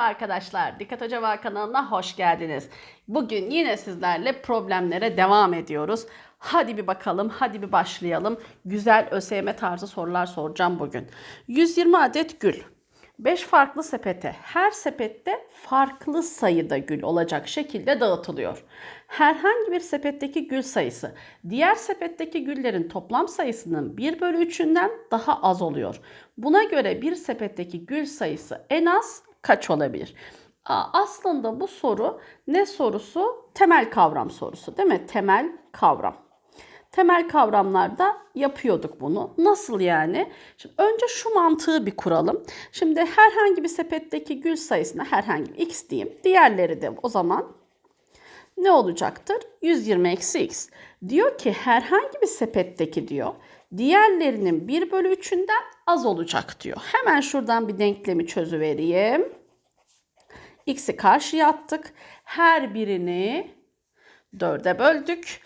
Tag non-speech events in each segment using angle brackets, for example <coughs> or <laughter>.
Merhaba arkadaşlar, Dikkat Hoca Var kanalına hoş geldiniz. Bugün yine sizlerle problemlere devam ediyoruz. Hadi bir bakalım, hadi bir başlayalım. Güzel ÖSYM tarzı sorular soracağım bugün. 120 adet gül. 5 farklı sepete, her sepette farklı sayıda gül olacak şekilde dağıtılıyor. Herhangi bir sepetteki gül sayısı diğer sepetteki güllerin toplam sayısının 1 bölü 3'ünden daha az oluyor. Buna göre bir sepetteki gül sayısı en az kaç olabilir? Aslında bu soru ne sorusu? Temel kavram sorusu değil mi? Temel kavram. Temel kavramlarda yapıyorduk bunu. Nasıl yani? Şimdi önce şu mantığı bir kuralım. Şimdi herhangi bir sepetteki gül sayısına herhangi bir x diyeyim. Diğerleri de o zaman ne olacaktır? 120 eksi x. Diyor ki herhangi bir sepetteki diyor diğerlerinin 1 bölü 3'ünden az olacak diyor. Hemen şuradan bir denklemi çözüvereyim. X'i karşıya attık. Her birini 4'e böldük.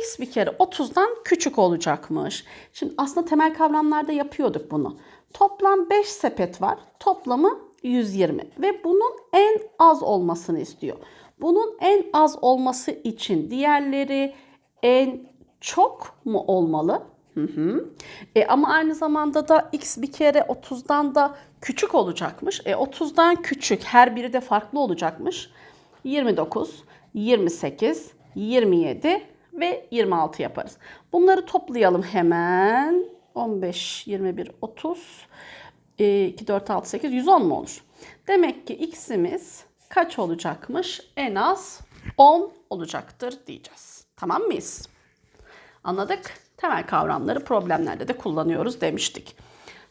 X bir kere 30'dan küçük olacakmış. Şimdi aslında temel kavramlarda yapıyorduk bunu. Toplam 5 sepet var. Toplamı 120 ve bunun en az olmasını istiyor. Bunun en az olması için diğerleri en çok mu olmalı? Hı hı. E, ama aynı zamanda da x bir kere 30'dan da küçük olacakmış. E, 30'dan küçük her biri de farklı olacakmış. 29, 28, 27 ve 26 yaparız. Bunları toplayalım hemen. 15, 21, 30, 2, 4, 6, 8, 110 mu olur? Demek ki x'imiz kaç olacakmış? En az 10 olacaktır diyeceğiz. Tamam mıyız? Anladık. Temel kavramları problemlerde de kullanıyoruz demiştik.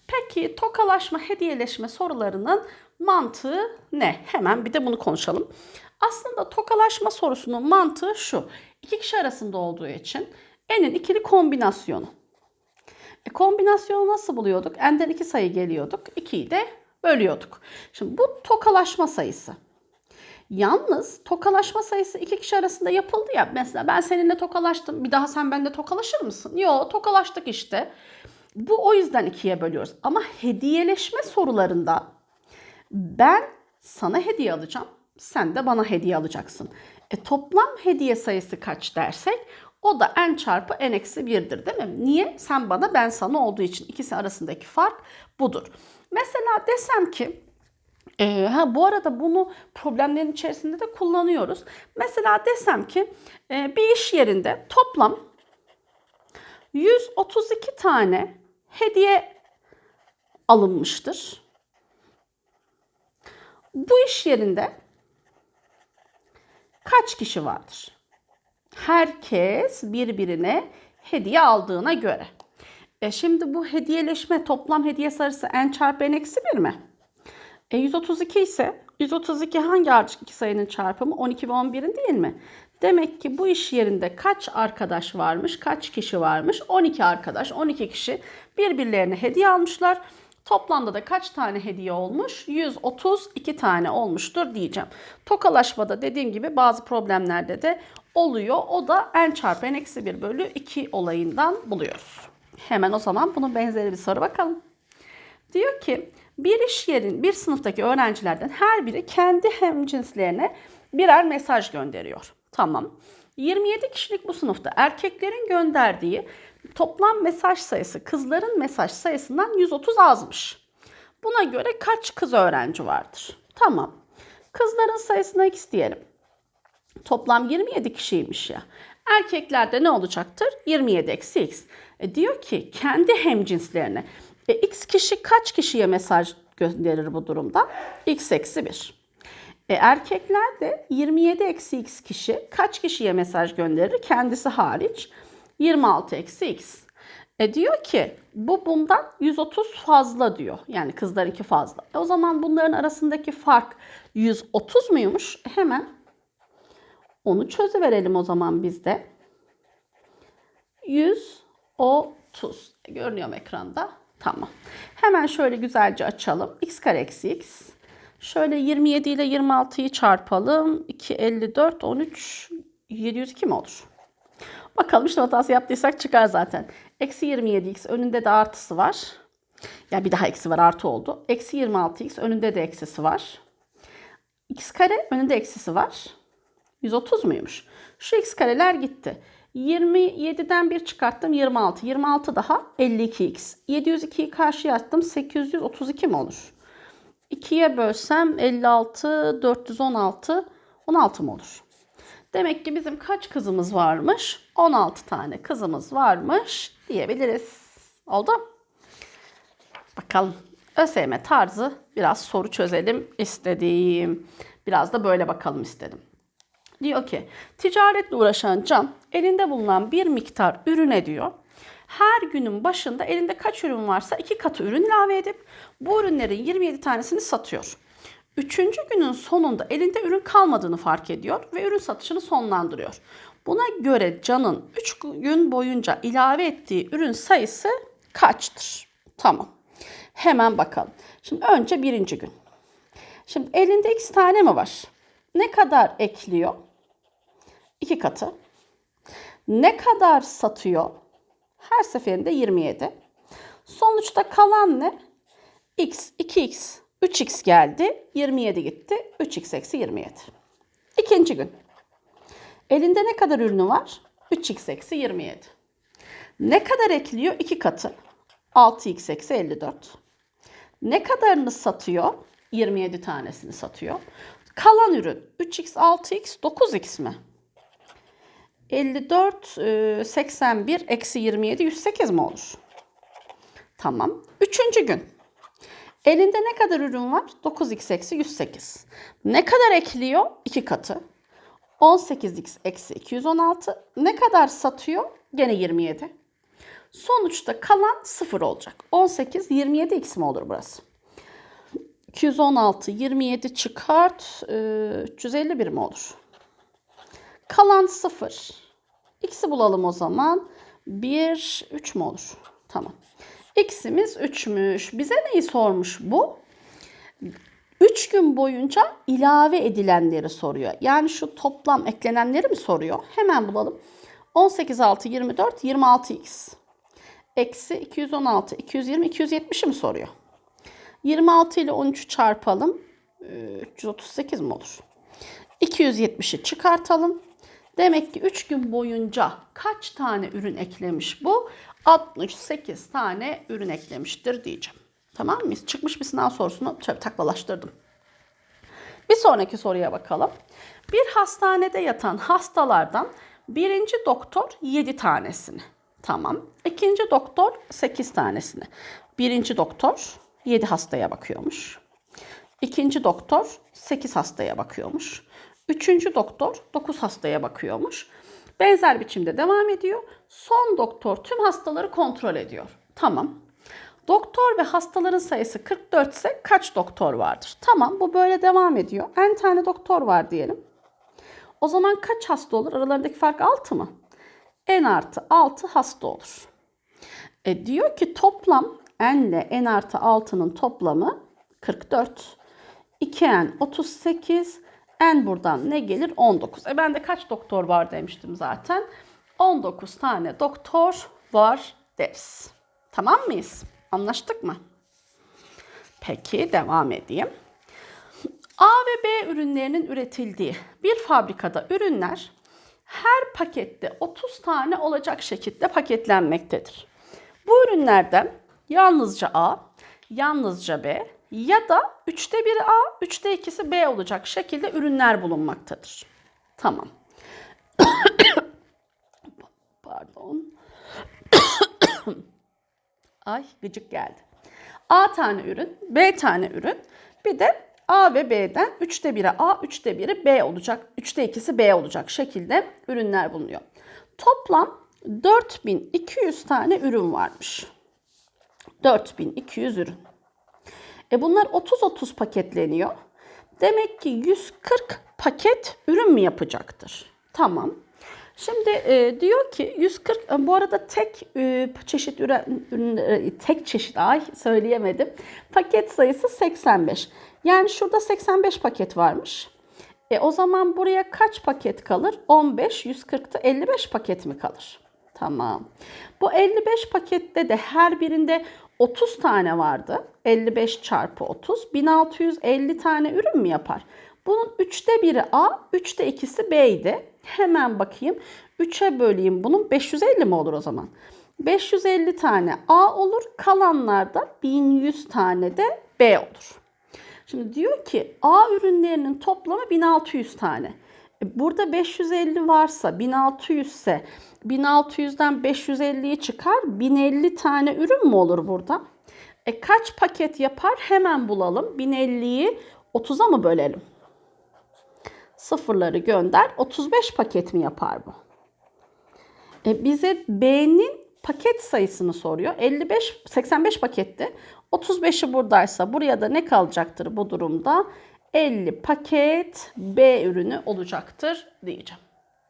Peki tokalaşma, hediyeleşme sorularının mantığı ne? Hemen bir de bunu konuşalım. Aslında tokalaşma sorusunun mantığı şu. İki kişi arasında olduğu için enin ikili kombinasyonu. E, kombinasyonu nasıl buluyorduk? N'den iki sayı geliyorduk. 2'yi de bölüyorduk. Şimdi bu tokalaşma sayısı. Yalnız tokalaşma sayısı iki kişi arasında yapıldı ya. Mesela ben seninle tokalaştım. Bir daha sen benimle tokalaşır mısın? Yo tokalaştık işte. Bu o yüzden ikiye bölüyoruz. Ama hediyeleşme sorularında ben sana hediye alacağım. Sen de bana hediye alacaksın. E, toplam hediye sayısı kaç dersek o da n çarpı n eksi 1'dir değil mi? Niye? Sen bana ben sana olduğu için ikisi arasındaki fark budur. Mesela desem ki ee, ha bu arada bunu problemlerin içerisinde de kullanıyoruz. Mesela desem ki e, bir iş yerinde toplam 132 tane hediye alınmıştır. Bu iş yerinde kaç kişi vardır? Herkes birbirine hediye aldığına göre. E şimdi bu hediyeleşme toplam hediye sayısı n çarpı n eksi 1 mi? E 132 ise 132 hangi ardışık iki sayının çarpımı? 12 ve 11'in değil mi? Demek ki bu iş yerinde kaç arkadaş varmış, kaç kişi varmış? 12 arkadaş, 12 kişi birbirlerine hediye almışlar. Toplamda da kaç tane hediye olmuş? 132 tane olmuştur diyeceğim. Tokalaşmada dediğim gibi bazı problemlerde de oluyor. O da n çarpı n eksi 1 bölü 2 olayından buluyoruz. Hemen o zaman bunun benzeri bir soru bakalım. Diyor ki bir iş yerin, bir sınıftaki öğrencilerden her biri kendi hemcinslerine birer mesaj gönderiyor. Tamam. 27 kişilik bu sınıfta erkeklerin gönderdiği toplam mesaj sayısı kızların mesaj sayısından 130 azmış. Buna göre kaç kız öğrenci vardır? Tamam. Kızların sayısına x diyelim. Toplam 27 kişiymiş ya. Erkeklerde ne olacaktır? 27 eksi x. E diyor ki kendi hemcinslerine. E, x kişi kaç kişiye mesaj gönderir bu durumda? x eksi 1. E, erkekler de 27 eksi x kişi kaç kişiye mesaj gönderir? Kendisi hariç 26 eksi x. E diyor ki bu bundan 130 fazla diyor. Yani kızlarınki fazla. E, o zaman bunların arasındaki fark 130 muymuş? E, hemen onu çözüverelim o zaman biz de. 130. E, görünüyor mu ekranda? Tamam. Hemen şöyle güzelce açalım. x kare eksi x. Şöyle 27 ile 26'yı çarpalım. 2, 54, 13, 702 mi olur? Bakalım işte hatası yaptıysak çıkar zaten. Eksi 27x önünde de artısı var. Ya bir daha eksi var artı oldu. Eksi 26x önünde de eksisi var. x kare önünde eksisi var. 130 muymuş? Şu x kareler gitti. 27'den 1 çıkarttım 26. 26 daha 52x. 702'yi karşıya attım 832 mi olur? 2'ye bölsem 56, 416, 16 mı olur? Demek ki bizim kaç kızımız varmış? 16 tane kızımız varmış diyebiliriz. Oldu? Bakalım. ÖSYM tarzı biraz soru çözelim istedim. Biraz da böyle bakalım istedim. Diyor ki ticaretle uğraşan Can elinde bulunan bir miktar ürüne diyor. Her günün başında elinde kaç ürün varsa iki katı ürün ilave edip bu ürünlerin 27 tanesini satıyor. Üçüncü günün sonunda elinde ürün kalmadığını fark ediyor ve ürün satışını sonlandırıyor. Buna göre Can'ın 3 gün boyunca ilave ettiği ürün sayısı kaçtır? Tamam. Hemen bakalım. Şimdi önce birinci gün. Şimdi elinde x tane mi var? Ne kadar ekliyor? İki katı. Ne kadar satıyor? Her seferinde 27. Sonuçta kalan ne? x, 2x, 3x geldi. 27 gitti. 3x eksi 27. İkinci gün. Elinde ne kadar ürünü var? 3x eksi 27. Ne kadar ekliyor? 2 katı. 6x eksi 54. Ne kadarını satıyor? 27 tanesini satıyor. Kalan ürün 3x, 6x, 9x mi? 54, e, 81, eksi 27, 108 mi olur? Tamam. Üçüncü gün. Elinde ne kadar ürün var? 9x eksi 108. Ne kadar ekliyor? 2 katı. 18x eksi 216. Ne kadar satıyor? Gene 27. Sonuçta kalan 0 olacak. 18, 27x mi olur burası? 216, 27 çıkart, e, 351 mi olur? Kalan 0. X'i bulalım o zaman. 1, 3 mü olur? Tamam. X'imiz 3'müş. Bize neyi sormuş bu? 3 gün boyunca ilave edilenleri soruyor. Yani şu toplam eklenenleri mi soruyor? Hemen bulalım. 18, 6, 24, 26x. Eksi 216, 220, 270'i mi soruyor? 26 ile 13'ü çarpalım. Ee, 338 mi olur? 270'i çıkartalım. Demek ki 3 gün boyunca kaç tane ürün eklemiş bu? 68 tane ürün eklemiştir diyeceğim. Tamam mıyız? Çıkmış bir sınav sorusunu şöyle taklalaştırdım. Bir sonraki soruya bakalım. Bir hastanede yatan hastalardan birinci doktor 7 tanesini. Tamam. İkinci doktor 8 tanesini. Birinci doktor 7 hastaya bakıyormuş. İkinci doktor 8 hastaya bakıyormuş. Üçüncü doktor 9 hastaya bakıyormuş. Benzer biçimde devam ediyor. Son doktor tüm hastaları kontrol ediyor. Tamam. Doktor ve hastaların sayısı 44 ise kaç doktor vardır? Tamam bu böyle devam ediyor. En tane doktor var diyelim. O zaman kaç hasta olur? Aralarındaki fark 6 mı? n artı 6 hasta olur. E diyor ki toplam n ile n artı 6'nın toplamı 44. 2n 38. n buradan ne gelir? 19. E ben de kaç doktor var demiştim zaten. 19 tane doktor var deriz. Tamam mıyız? Anlaştık mı? Peki devam edeyim. A ve B ürünlerinin üretildiği bir fabrikada ürünler her pakette 30 tane olacak şekilde paketlenmektedir. Bu ürünlerden yalnızca A, yalnızca B ya da 3'te 1'i A, 3'te 2'si B olacak şekilde ürünler bulunmaktadır. Tamam. <coughs> Pardon. <coughs> Ay gıcık geldi. A tane ürün, B tane ürün. Bir de A ve B'den 3'te 1'i A, 3'te 1'i B olacak. 3'te 2'si B olacak şekilde ürünler bulunuyor. Toplam 4200 tane ürün varmış. 4200 ürün. E bunlar 30-30 paketleniyor. Demek ki 140 paket ürün mü yapacaktır? Tamam. Şimdi e, diyor ki 140 e, bu arada tek e, çeşit ürün, ürün e, tek çeşit ay söyleyemedim. Paket sayısı 85. Yani şurada 85 paket varmış. E o zaman buraya kaç paket kalır? 15, 140'ta 55 paket mi kalır? Tamam. Bu 55 pakette de her birinde 30 tane vardı. 55 çarpı 30. 1650 tane ürün mü yapar? Bunun 3'te biri A, 3'te ikisi B'ydi. Hemen bakayım. 3'e böleyim bunun 550 mi olur o zaman? 550 tane A olur. Kalanlarda 1100 tane de B olur. Şimdi diyor ki A ürünlerinin toplamı 1600 tane. Burada 550 varsa 1600 ise 1600'den 550'yi çıkar 1050 tane ürün mü olur burada? E kaç paket yapar hemen bulalım. 1050'yi 30'a mı bölelim? Sıfırları gönder. 35 paket mi yapar bu? E, bize B'nin paket sayısını soruyor. 55 85 paketti. 35'i buradaysa buraya da ne kalacaktır bu durumda? 50 paket B ürünü olacaktır diyeceğim.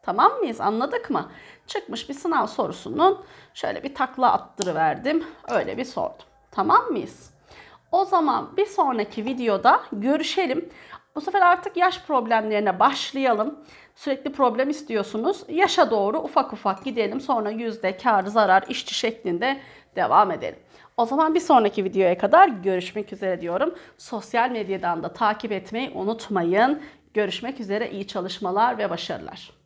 Tamam mıyız? Anladık mı? Çıkmış bir sınav sorusunun şöyle bir takla attırıverdim. Öyle bir sordum. Tamam mıyız? O zaman bir sonraki videoda görüşelim. Bu sefer artık yaş problemlerine başlayalım. Sürekli problem istiyorsunuz. Yaşa doğru ufak ufak gidelim. Sonra yüzde, kar, zarar, işçi şeklinde devam edelim. O zaman bir sonraki videoya kadar görüşmek üzere diyorum. Sosyal medyadan da takip etmeyi unutmayın. Görüşmek üzere iyi çalışmalar ve başarılar.